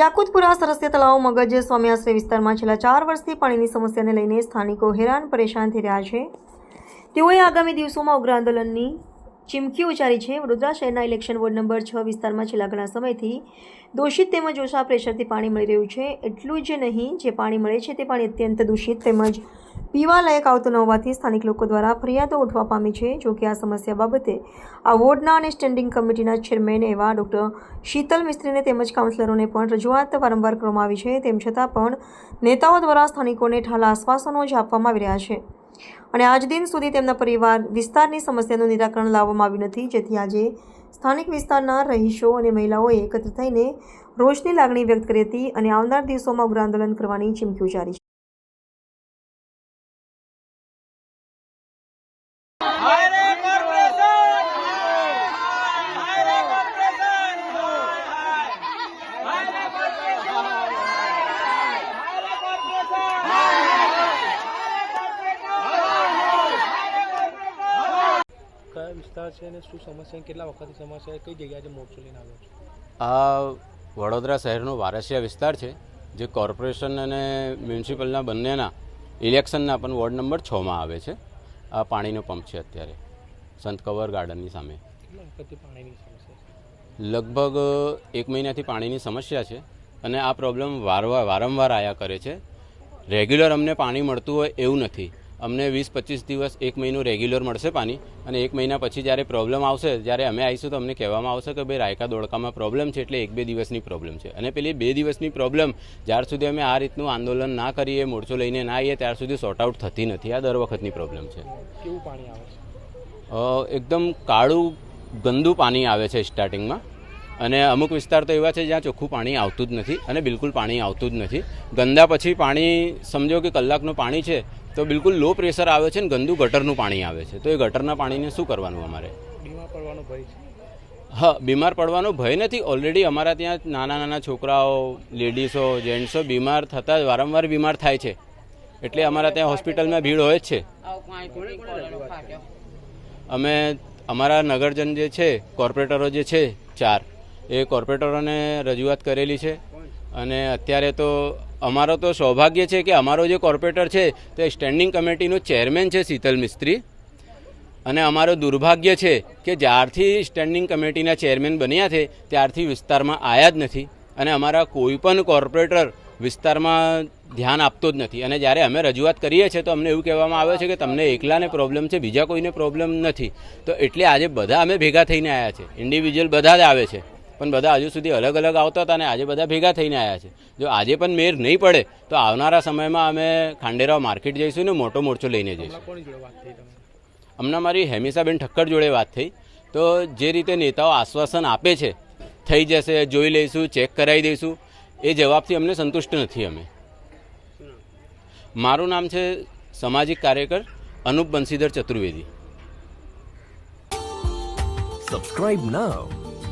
યાકુતપુરા સરસ્ય તળાવ મગજ સ્વામી વિસ્તારમાં છેલ્લા ચાર વર્ષથી પાણીની સમસ્યાને લઈને સ્થાનિકો હેરાન પરેશાન થઈ રહ્યા છે. તેઓએ આગામી દિવસોમાં ઉગ્ર આંદોલનની ચીમકી ઉચ્ચારી છે. વડોદરા શહેરના ઇલેક્શન વોર્ડ નંબર છ વિસ્તારમાં છેલ્લા ઘણા સમયથી દોષિત તેમજ ઓછા પ્રેશરથી પાણી મળી રહ્યું છે. એટલું જ નહીં, જે પાણી મળે છે તે પાણી અત્યંત દૂષિત તેમજ પીવા લાયક આવતું ન હોવાથી સ્થાનિક લોકો દ્વારા ફરિયાદો ઉઠવા પામી છે, જો કે આ સમસ્યા બાબતે આ વોર્ડના અને સ્ટેન્ડિંગ કમિટીના ચેરમેન એવા ડૉક્ટર શીતલ મિસ્ત્રીને તેમજ કાઉન્સિલરોને પણ રજૂઆત વારંવાર કરવામાં આવી છે. તેમ છતાં પણ નેતાઓ દ્વારા સ્થાનિકોને ઠાલા આશ્વાસનો જ આપવામાં આવી રહ્યા છે. અને આજ દિન સુધી તેમના પરિવાર વિસ્તારની સમસ્યાનું નિરાકરણ લાવવામાં આવ્યું નથી. જેથી આજે સ્થાનિક વિસ્તારના રહીશો અને મહિલાઓએ એકત્ર થઈને રોષની લાગણી વ્યક્ત કરી હતી અને આવનાર દિવસોમાં ઉગ્ર આંદોલન કરવાની ચીમકી ઉચ્ચારી છે. કયા વિસ્તાર છે અને શું સમસ્યા કેટલા વખતની સમસ્યા કઈ જગ્યાએ મોરચો લઈને આવ્યો છો? આ વડોદરા શહેરનો વારસિયા વિસ્તાર છે જે કોર્પોરેશન અને મ્યુનિસિપલના બંનેના ઇલેક્શનના પણ વોર્ડ નંબર છમાં આવે છે. આ પાણીનો પંપ છે અત્યારે સંત કવર ગાર્ડનની સામે. લગભગ એક મહિનાથી પાણીની સમસ્યા છે અને આ પ્રોબ્લેમ વારંવાર વારંવાર આયા કરે છે. રેગ્યુલર અમને પાણી મળતું હોય એવું નથી. અમને વીસ પચીસ દિવસ એક મહિનો રેગ્યુલર મળશે પાણી અને એક મહિના પછી જ્યારે પ્રોબ્લેમ આવશે જ્યારે અમે આવીશું તો અમને કહેવામાં આવશે કે ભાઈ રાયકા દોડકામાં પ્રોબ્લેમ છે એટલે એક બે દિવસની પ્રોબ્લેમ છે. અને પેલી બે દિવસની પ્રોબ્લેમ જ્યાર સુધી અમે આ રીતનું આંદોલન ના કરીએ મોરચો લઈને ના આવીએ ત્યાર સુધી સોર્ટ આઉટ થતી નથી. આ દર વખતની પ્રોબ્લેમ છે. કેવું પાણી આવે છે? એકદમ કાળું ગંદુ પાણી આવે છે સ્ટાર્ટિંગમાં અને અમુક વિસ્તાર તો એવા છે જ્યાં ચોખ્ખું પાણી આવતું જ નથી અને બિલકુલ પાણી આવતું જ નથી. ગંદા પછી પાણી સમજો કે કલાકનું પાણી છે તો બિલકુલ લો પ્રેશર આવે છે ને ગંદુ ગટરનું પાણી આવે છે. તો એ ગટરના પાણીને શું કરવાનું અમારે? બીમાર પડવાનો ભય છે. હા બીમાર પડવાનો ભય નથી. ઓલરેડી અમારા ત્યાં નાના નાના છોકરાઓ લેડીઝો જેન્ટ્સો બીમાર થતાં જ વારંવાર બીમાર થાય છે. એટલે અમારા ત્યાં હોસ્પિટલમાં ભીડ હોય જ છે. અમે અમારા નગરજન જે છે કોર્પોરેટરો જે છે ચાર એ કોર્પોરેટરોને રજૂઆત કરેલી છે. અને અત્યારે તો અમારો તો સૌભાગ્ય છે કે અમારો જે કોર્પોરેટર છે તે સ્ટેન્ડિંગ કમિટીનો ચેરમેન છે શીતલ મિસ્ત્રી. અને અમારો દુર્ભાગ્ય છે કે જ્યારથી સ્ટેન્ડિંગ કમિટીના ચેરમેન બન્યા છે, ત્યારથી વિસ્તારમાં આવ્યા જ નથી. અને અમારા કોઈ પણ કોર્પોરેટર વિસ્તારમાં ધ્યાન આપતો જ નથી. અને જ્યારે અમે રજૂઆત કરીએ છીએ તો અમને એવું કહેવામાં આવે છે કે તમને એકલાને પ્રોબ્લેમ છે, બીજા કોઈને પ્રોબ્લેમ નથી. તો એટલે આજે બધા અમે ભેગા થઈને આવ્યા છે. ઇન્ડિવિજ્યુઅલ બધા જ આવે છે. પણ બધા હજુ સુધી અલગ અલગ આવતા હતા અને આજે બધા ભેગા થઈને આવ્યા છે. જો આજે પણ મેર નહીં પડે તો આવનારા સમયમાં અમે ખાંડેરાવ માર્કેટ જઈશું ને મોટો મોરચો લઈને જઈશું. હમણાં કોની જોડે વાત થઈ તમે હમણાં મારી હેમિસાબેન ઠક્કર જોડે વાત થઈ. તો જે રીતે નેતાઓ આશ્વાસન આપે છે થઈ જશે જોઈ લઈશું ચેક કરાવી દઈશું એ જવાબથી અમને સંતુષ્ટ નથી અમે. મારું નામ છે સામાજિક કાર્યકર અનુપ બંસીધર ચતુર્વેદી. Subscribe now